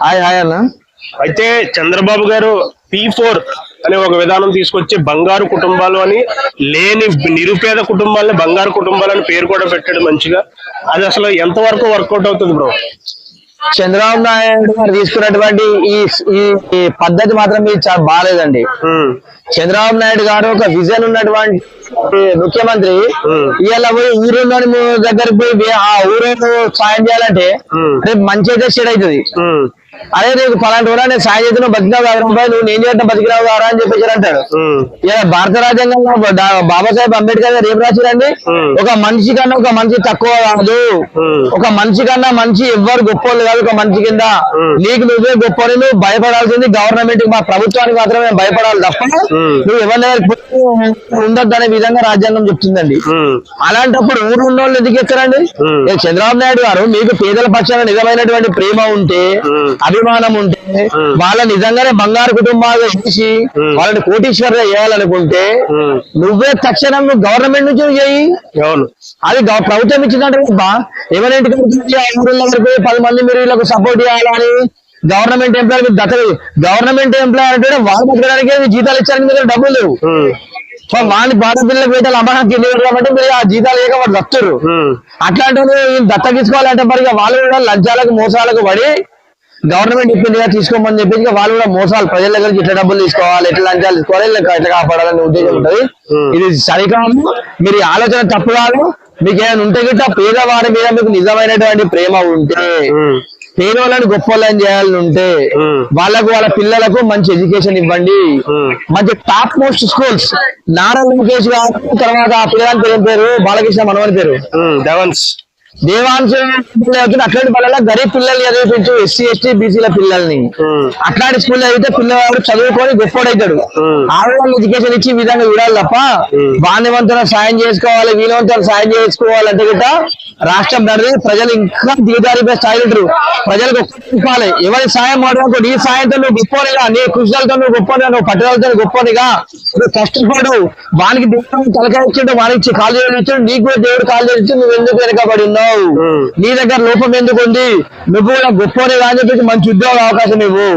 Hi hi అన్న. అయితే చంద్రబాబు గారు పీ ఫోర్ అనే ఒక విధానం తీసుకొచ్చి బంగారు కుటుంబాలు అని లేని నిరుపేద కుటుంబాలని బంగారు కుటుంబాలు అని పేరు కూడా పెట్టాడు మంచిగా. అది అసలు ఎంతవరకు వర్కౌట్ అవుతుంది బ్రో? చంద్రబాబు నాయుడు గారు తీసుకున్నటువంటి ఈ ఈ- పద్ధతి మాత్రం ఇది చాలా బాగాలేదండి. చంద్రబాబు నాయుడు గారు ఒక విజన్ ఉన్నటువంటి ముఖ్యమంత్రి. ఇవాళ పోయి ఊరున్న దగ్గర పోయి ఆ ఊరు సాయం చేయాలంటే. రేపు మంచి అయితే చెడు అవుతుంది. అదే నీకు పలాంటి ఊరా నేను సాయం చేస్తున్నా బతికినావు కదా రూపాయలు నువ్వు నేను చేయడం బతికినావు కదా అని చెప్పేసి అంటాడు ఇలా భారత రాజ్యాంగంలో బాబాసాహెబ్ అంబేద్కర్ గారు ఏం రాశారండి. ఒక మనిషి కన్నా ఒక మనిషి తక్కువ కాదు. ఒక మనిషి కన్నా మనిషి ఎవ్వరు గొప్పోళ్ళు కాదు ఒక మనిషి కింద. నీకు నువ్వే గొప్పని నువ్వు భయపడాల్సింది గవర్నమెంట్ మా ప్రభుత్వానికి మాత్రమే భయపడాలి తప్ప. నువ్వు ఎవరి ఉండొద్దు అనే విధంగా రాజ్యాంగం చెప్తుందండి అలాంటప్పుడు ఊరు ఉన్న వాళ్ళు ఎందుకు ఎక్కరండి చంద్రబాబు నాయుడు గారు మీకు పేదల పక్షాన నిజమైనటువంటి ప్రేమ ఉంటే Hmm. అభిమానం ఉంటే. వాళ్ళ నిజంగానే బంగారు కుటుంబాలు ఇచ్చి. వాళ్ళని కోటీశ్వరుగా చేయాలనుకుంటే నువ్వే తక్షణం నువ్వు గవర్నమెంట్ నుంచి చేయి అది ప్రభుత్వం ఇచ్చిందంటే బా ఎవరి ఇంటికి వెళ్తుంది? ఆ ఊరిలో వరకు పోయి పది మంది మీరు వీళ్ళకు సపోర్ట్ చేయాలని గవర్నమెంట్ ఎంప్లాయ్ మీరు దత్తలు గవర్నమెంట్ ఎంప్లాయ్ అంటే వాళ్ళు బతకడానికి జీతాలు ఇచ్చారని మీరు డబ్బులు లేవు వాని బాధ పిల్లలకు పెట్టాలి అమ్మ నాకు ఇల్లు కాబట్టి మీరు ఆ జీతాలు లేక వాడు దత్తురు. అట్లాంటి వాళ్ళు దత్త తీసుకోవాలంటే మరి వాళ్ళు కూడా లంచాలకు మోసాలకు పడి గవర్నమెంట్ ఇప్పింది కదా తీసుకోమని చెప్పేసి ఇక వాళ్ళు కూడా మోసాలు ప్రజల దగ్గర ఇట్లా డబ్బులు తీసుకోవాలి ఎట్లా లంచాలు తీసుకోవాలి ఎట్లా కాపాడాలనే ఉద్దేశం ఉంటది. ఇది సరికాదు మీరు ఆలోచన తప్పు కాదు మీకు ఏమైనా ఉంటే గిట్ట పేదవాడి మీద మీకు నిజమైనటువంటి ప్రేమ ఉంటే. పేదవాళ్ళని గొప్ప వాళ్ళని చేయాలని ఉంటే. వాళ్ళకు వాళ్ళ పిల్లలకు మంచి ఎడ్యుకేషన్ ఇవ్వండి. మంచి top most schools Nara Lokesh garu తర్వాత ఆ పిల్లగాని పేరు బాలకృష్ణ మనవని పేరు. దేవాంశ అట్లాంటి పిల్లల గరీబ్ పిల్లల్ని చదివించు ఎస్సీ ఎస్టీ బీసీల పిల్లల్ని. అట్లాంటి స్కూల్ చదివితే పిల్లవాడు చదువుకొని గొప్పడవుతాడు ఉమ్. ఆడవాళ్ళు ఎడ్యుకేషన్ ఇచ్చి విధంగా చూడాలి తప్ప. బాణ్యవంతుల సాయం చేసుకోవాలి వీలవంతులు సాయం చేసుకోవాలంటే గిట్ట రాష్ట్రం నడిది ప్రజలు ఇంకా దిగజారిపోయే స్థాయిలో ఉంటారు. ప్రజలకు చెప్పాలి. ఎవరి సాయం మాట్లాడుకో నీ సాయంతో నువ్వు గొప్పనిగా నీ కృషిలతో నువ్వు గొప్పనిగా నువ్వు పట్టుదలతో గొప్పనిగా నువ్వు కష్టపడు. వానికి దేవుడు తలకాయ ఇచ్చిండు. వానికి కాలు చేయడం ఇచ్చాడు. నీకు కూడా దేవుడు కాలు చేయించి నువ్వు ఎందుకు వెనకబడి ఉన్నావు. నీ దగ్గర లోపం ఎందుకు ఉంది? నువ్వు కూడా గొప్పనిగా అని చెప్పేసి మంచి ఉద్యోగ అవకాశం ఇవ్వు.